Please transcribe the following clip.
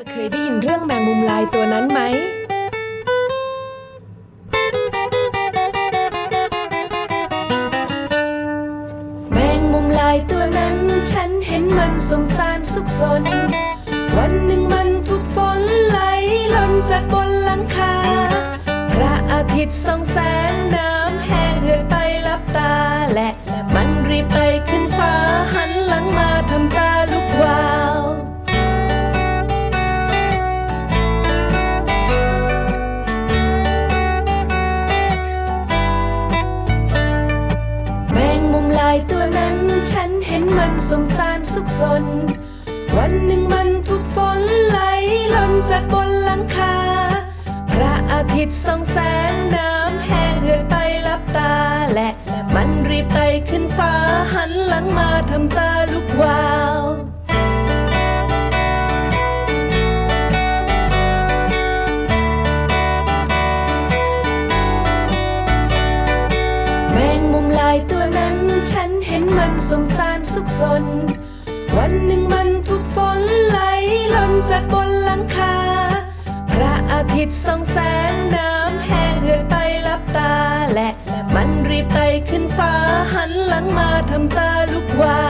เธอเคยได้ยินเรื่องแมงมุมลายตัวนั้นไหม แมงมุมลายตัวนั้น ฉันเห็นมันสงสารสุขสน วันหนึ่งมันถูกฝนไหลหล่นจากบนหลังคา พระอาทิตย์ส่องแสงน้ำแห้งเหือดไปลับตาและมันรีบไต่ขึ้น นเห็นมันสงสารสุขสน วันหนึ่งมันถูกฝนไหลหล่นจากบนหลังคา พระอาทิตย์ส่องแสงน้ำแห้งเหือดไปลับตาและมันรีบไต่ขึ้นฟ้าหันหลังมาทำตาลุกวาวแมงมุมลายตัวนั้นฉัน เห็นมันสงสารสุขสน วันหนึ่งมันถูกฝนไหลล่นจากบนหลังคา พระอาทิตย์ส่องแสงน้ำแห้งเหือดไปลับตาและมันรีบไต่ขึ้นฟ้าหันหลังมาทำตาลุกวาว